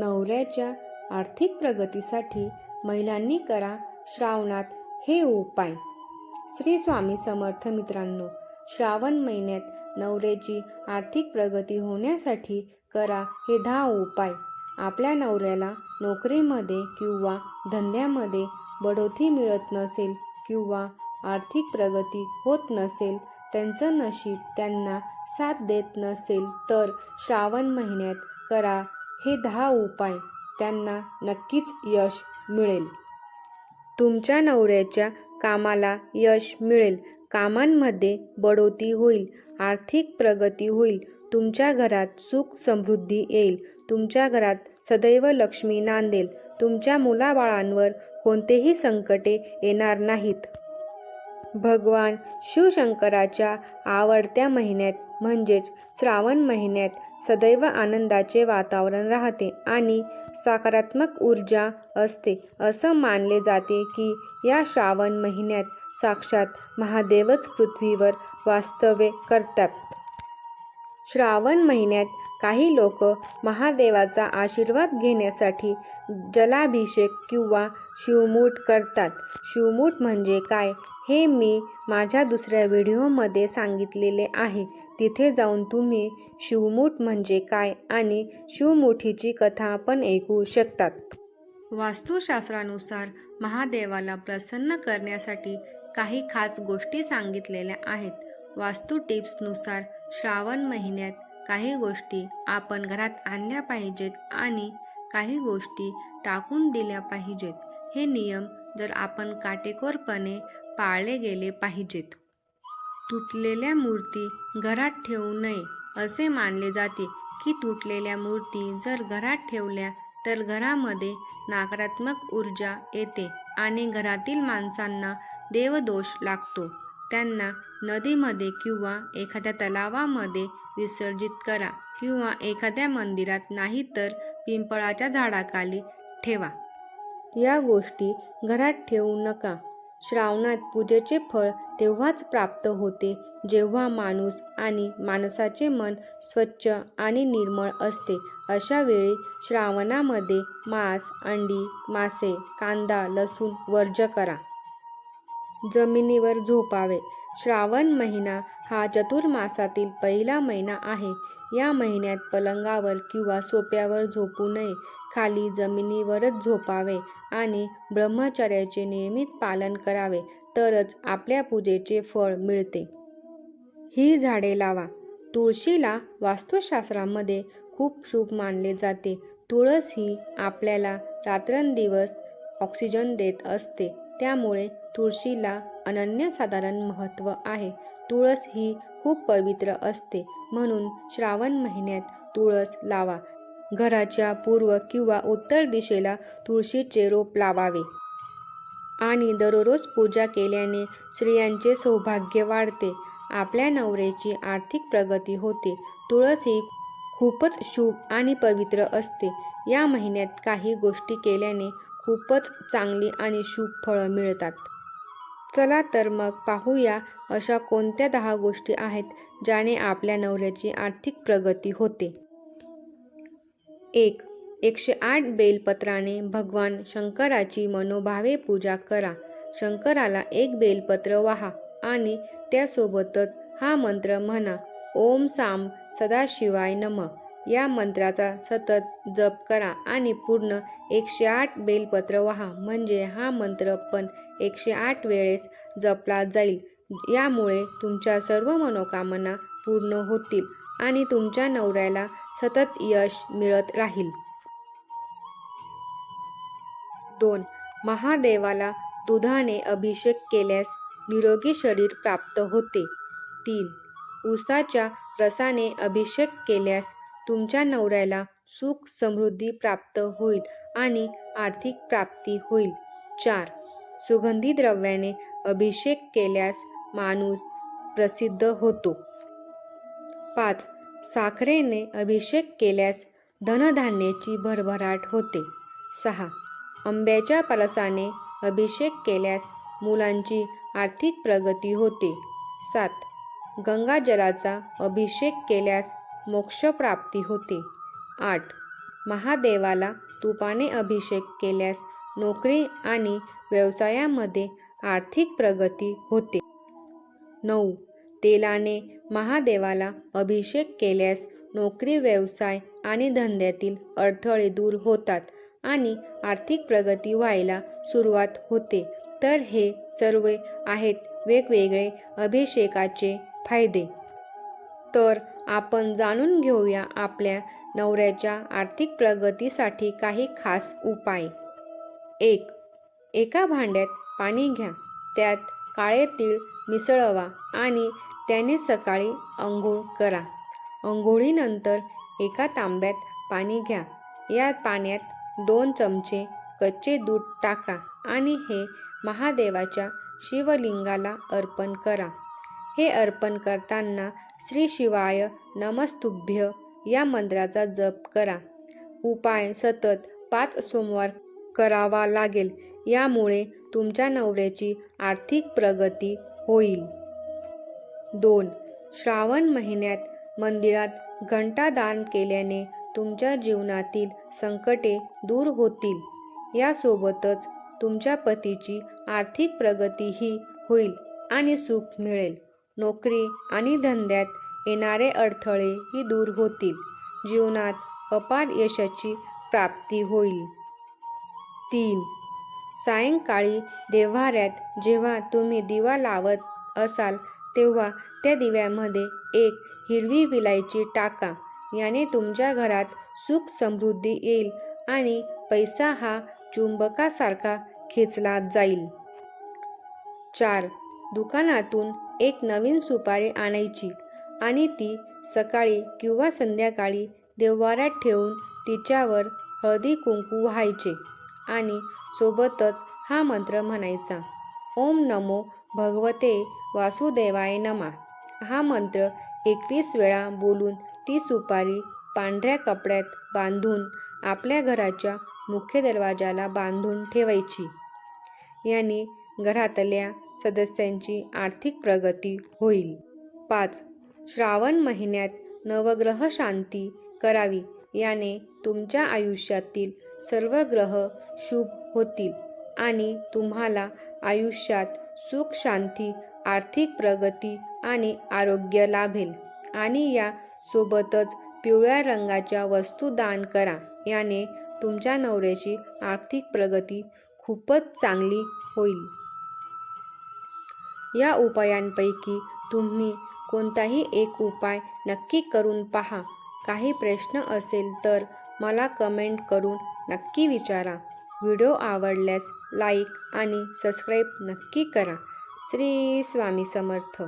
नवऱ्याच्या आर्थिक प्रगतीसाठी महिलांनी करा श्रावणात हे उपाय. श्री स्वामी समर्थ मित्रांनो श्रावण महिन्यात नवऱ्याची आर्थिक प्रगती होण्यासाठी करा हे दहा उपाय. आपल्या नवऱ्याला नोकरीमध्ये किंवा धंद्यामध्ये बढोती मिळत नसेल किंवा आर्थिक प्रगती होत नसेल त्यांचं नशीब त्यांना साथ देत नसेल तर श्रावण महिन्यात करा हे दहा उपाय त्यांना नक्कीच यश मिळेल. तुमच्या नवऱ्याच्या कामाला यश मिळेल. कामांमध्ये बढोती होईल. आर्थिक प्रगती होईल. तुमच्या घरात सुख समृद्धी येईल. तुमच्या घरात सदैव लक्ष्मी नांदेल. तुमच्या मुलाबाळांवर कोणतेही संकटे येणार नाहीत. भगवान शिवशंकराच्या आवडत्या महिन्यात म्हणजेच श्रावण महिन्यात सदैव आनंदाचे वातावरण राहते आणि सकारात्मक ऊर्जा असते असं मानले जाते की या श्रावण महिन्यात साक्षात महादेवच पृथ्वीवर वास्तव्य करतात. श्रावण महिन्यात काही लोक महादेवाचा आशीर्वाद घेण्यासाठी जलाभिषेक किंवा शिवमूठ करतात. शिवमूठ म्हणजे काय? हे मी माझ्या दुसऱ्या व्हिडिओमध्ये सांगितलेले आहे. तिथे जाऊन तुम्ही शिवमूठ म्हणजे काय आणि शिवमुठीची कथा पण ऐकू शकतात. वास्तुशास्त्रानुसार महादेवाला प्रसन्न करण्यासाठी काही खास गोष्टी सांगितलेल्या आहेत. वास्तू टिप्सनुसार श्रावण महिन्यात काही गोष्टी आपण घरात आणल्या पाहिजेत आणि काही गोष्टी टाकून दिल्या पाहिजेत. हे नियम जर आपण काटेकोरपणे पाळले गेले पाहिजेत. तुटलेल्या मूर्ती घरात ठेवू नये असे मानले जाते की तुटलेल्या मूर्ती जर घरात ठेवल्या तर घरामध्ये नकारात्मक ऊर्जा येते आणि घरातील माणसांना देवदोष लागतो. त्यांना नदीमध्ये किंवा एखाद्या तलावामध्ये विसर्जित करा किंवा एखाद्या मंदिरात नाही तर पिंपळाच्या झाडाखाली ठेवा. या गोष्टी घरात ठेवू नका. श्रावणात पूजेचे फळ तेव्हाच प्राप्त होते जेव्हा माणूस आणि माणसाचे मन स्वच्छ आणि निर्मळ असते. अशा वेळी श्रावणामध्ये मांस अंडी मासे कांदा लसूण वर्ज करा. जमिनीवर झोपावे. श्रावण महिना हा चतुर्मासातील पहिला महिना आहे. या महिन्यात पलंगावर किंवा सोप्यावर झोपू नये. खाली जमिनीवरच झोपावे आणि ब्रह्मचर्याचे नियमित पालन करावे तरच आपल्या पूजेचे फळ मिळते. ही झाडे लावा. तुळशीला वास्तुशास्त्रामध्ये खूप शुभ मानले जाते. तुळस ही आपल्याला रात्रंदिवस ऑक्सिजन देत असते. त्यामुळे तुळशीला अनन्यसाधारण महत्त्व आहे. तुळस ही खूप पवित्र असते म्हणून श्रावण महिन्यात तुळस लावा. घराच्या पूर्व किंवा उत्तर दिशेला तुळशीचे रोप लावावे. आणि दररोज पूजा केल्याने स्त्रियांचे सौभाग्य वाढते. आपल्या नवऱ्याची आर्थिक प्रगती होते. तुळस ही खूपच शुभ आणि पवित्र असते. या महिन्यात काही गोष्टी केल्याने खूपच चांगली आणि शुभ फळं मिळतात. चला तर मग पाहूया अशा कोणत्या दहा गोष्टी आहेत ज्याने आपल्या नवऱ्याची आर्थिक प्रगती होते. एक एकशे आठ बेलपत्राने भगवान शंकराची मनोभावे पूजा करा. शंकराला एक बेलपत्र वाहा आणि त्यासोबतच हा मंत्र म्हणा ओम साम सदाशिवाय नम. या मंत्राचा सतत जप करा आणि पूर्ण एकशे आठ बेलपत्र वाहा. म्हणजे हा मंत्र पण एकशे आठ वेळेस जपला जाईल. यामुळे तुमच्या सर्व मनोकामना पूर्ण होतील आणि तुमच्या नवऱ्याला सतत यश मिळत राहील. दोन. महादेवाला दुधाने अभिषेक केल्यास निरोगी शरीर प्राप्त होते. तीन. उसाच्या रसाने अभिषेक केल्यास तुमच्या नवऱ्याला सुख समृद्धी प्राप्त होईल आणि आर्थिक प्राप्ती होईल. चार. सुगंधी द्रव्याने अभिषेक केल्यास माणूस प्रसिद्ध होतो. पाच. साखरेने अभिषेक केल्यास धनधान्याची भरभराट होते. सहा. आंब्याच्या परसाने अभिषेक केल्यास मुलांची आर्थिक प्रगती होते. सात. गंगाजलाचा अभिषेक केल्यास मोक्षप्राप्ती होते. आठ. महादेवाला तुपाने अभिषेक केल्यास नोकरी आणि व्यवसायामध्ये आर्थिक प्रगती होते. नऊ. तेलाने महादेवाला अभिषेक केल्यास नोकरी व्यवसाय आणि धंद्यातील अडथळे दूर होतात आणि आर्थिक प्रगती व्हायला सुरुवात होते. तर हे सर्व आहेत वेगवेगळे अभिषेकाचे फायदे. तर आपण जाणून घेऊया आपल्या नवऱ्याच्या आर्थिक प्रगतीसाठी काही खास उपाय. एक एका भांड्यात पाणी घ्या. त्यात काळे तीळ मिसळवा आणि त्याने सकाळी अंघोळ करा. अंघोळीनंतर एका तांब्यात पाणी घ्या. या पाण्यात दोन चमचे कच्चे दूध टाका आणि हे महादेवाच्या शिवलिंगाला अर्पण करा. हे अर्पण करताना श्री शिवाय नमस्तुभ्य या मंत्राचा जप करा. उपाय सतत पाच सोमवार करावा लागेल. यामुळे तुमच्या नवऱ्याची आर्थिक प्रगती होईल. दोन श्रावण महिन्यात मंदिरात घंटादान केल्याने तुमच्या जीवनातील संकटे दूर होतील. यासोबतच तुमच्या पतीची आर्थिक प्रगतीही होईल आणि सुख मिळेल. नोकरी आणि धंद्यात येणारे अडथळेही दूर होतील. जीवनात अपार यशाची प्राप्ती होईल. तीन. सायंकाळी देव्हाऱ्यात जेव्हा तुम्ही दिवा लावत असाल तेव्हा त्या दिव्यामध्ये एक हिरवी विलायची टाका. याने तुमच्या घरात सुख समृद्धी येईल आणि पैसा हा चुंबकासारखा खेचला जाईल. चार. दुकानातून एक नवीन सुपारी आणायची आणि ती सकाळी किंवा संध्याकाळी देव्हाऱ्यात ठेवून तिच्यावर हळदी कुंकू व्हायचे आणि सोबतच हा मंत्र म्हणायचा. ओम नमो भगवते वासुदेवाय नमा. हा मंत्र एकवीस वेळा बोलून ती सुपारी पांढऱ्या कपड्यात बांधून आपल्या घराच्या मुख्य दरवाजाला बांधून ठेवायची. याने घरातल्या सदस्यांची आर्थिक प्रगती होईल. पाच. श्रावण महिन्यात नवग्रह शांती करावी. याने तुमच्या आयुष्यातील सर्व ग्रह शुभ होतील आणि तुम्हाला आयुष्यात सुख शांती आर्थिक प्रगती आणि आरोग्य लाभेल. आणि या सोबतच पिवळ्या रंगाच्या वस्तू दान करा. याने तुमच्या नवऱ्याची आर्थिक प्रगती खूपच चांगली होईल. या उपायांपैकी तुम्ही कोणताही एक उपाय नक्की करून पहा. काही प्रश्न असेल तर मला कमेंट करून नक्की विचारा. व्हिडिओ आवडल्यास लाईक आणि सबस्क्राईब नक्की करा. श्री स्वामी समर्थ.